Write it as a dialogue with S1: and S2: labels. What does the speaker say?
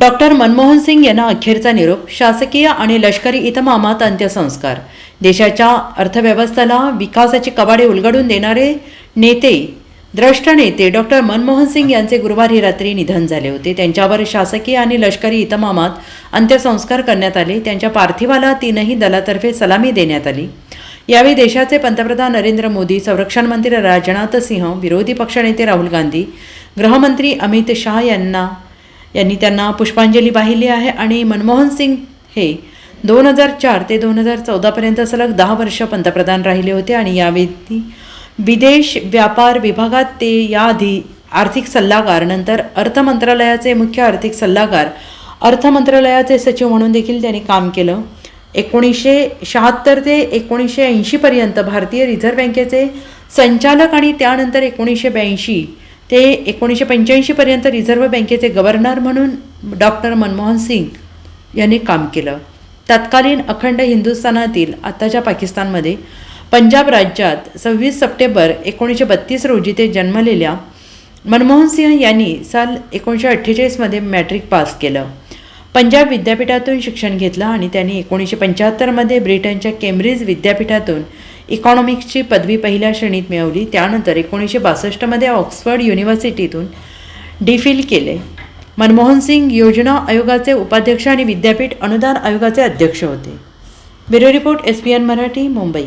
S1: Doctor Manmohan Singh यांना अखेरचा निरोप शासकीय आणि लष्करी इतमामात अंत्यसंस्कार. देशाच्या अर्थव्यवस्थेला विकासाची कवाडे उलगडून देणारे नेते द्रष्ट नेते डॉक्टर मनमोहन सिंग यांचे गुरुवारी रात्री निधन झाले होते. त्यांच्यावर शासकीय आणि लष्करी इतमामात अंत्यसंस्कार करण्यात आले. त्यांच्या पार्थिवाला तीनही दलातर्फे सलामी देण्यात आली. यावेळी देशाचे पंतप्रधान नरेंद्र मोदी संरक्षण मंत्री राजनाथ सिंह विरोधी पक्षनेते राहुल गांधी गृहमंत्री अमित शहा यांना यांनी त्यांना पुष्पांजली वाहिली आहे आणि मनमोहन सिंग हे दोन हजार चार ते दोन हजार चौदापर्यंत सलग दहा वर्ष पंतप्रधान राहिले होते आणि यावेळी विदेश व्यापार विभागात ते याआधी आर्थिक सल्लागार नंतर अर्थ मंत्रालयाचे मुख्य आर्थिक सल्लागार अर्थ मंत्रालयाचे सचिव म्हणून देखील त्यांनी काम केलं. एकोणीसशे शहात्तर ते एकोणीसशे ऐंशीपर्यंत भारतीय रिझर्व्ह बँकेचे संचालक आणि त्यानंतर एकोणीसशे ब्याऐंशी ते एकोणीसशे पंच्याऐंशीपर्यंत रिझर्व्ह बँकेचे गव्हर्नर म्हणून डॉक्टर मनमोहन सिंग यांनी काम केलं. तत्कालीन अखंड हिंदुस्थानातील आत्ताच्या पाकिस्तानमध्ये पंजाब राज्यात सव्वीस सप्टेंबर एकोणीसशे बत्तीस रोजी ते जन्मलेल्या मनमोहन सिंह यांनी साल एकोणीसशे अठ्ठेचाळीसमध्ये मॅट्रिक पास केलं. पंजाब विद्यापीठातून शिक्षण घेतलं आणि त्यांनी एकोणीसशे पंच्याहत्तरमध्ये ब्रिटनच्या केम्ब्रिज विद्यापीठातून इकॉनॉमिक्सची पदवी पहिल्या श्रेणीत मिळवली. त्यानंतर एकोणीसशे बासष्टमध्ये ऑक्सफर्ड युनिव्हर्सिटीतून डीफिल केले. मनमोहन सिंग योजना आयोगाचे उपाध्यक्ष आणि विद्यापीठ अनुदान आयोगाचे अध्यक्ष होते. Bureau report S P N Marathi Mumbai.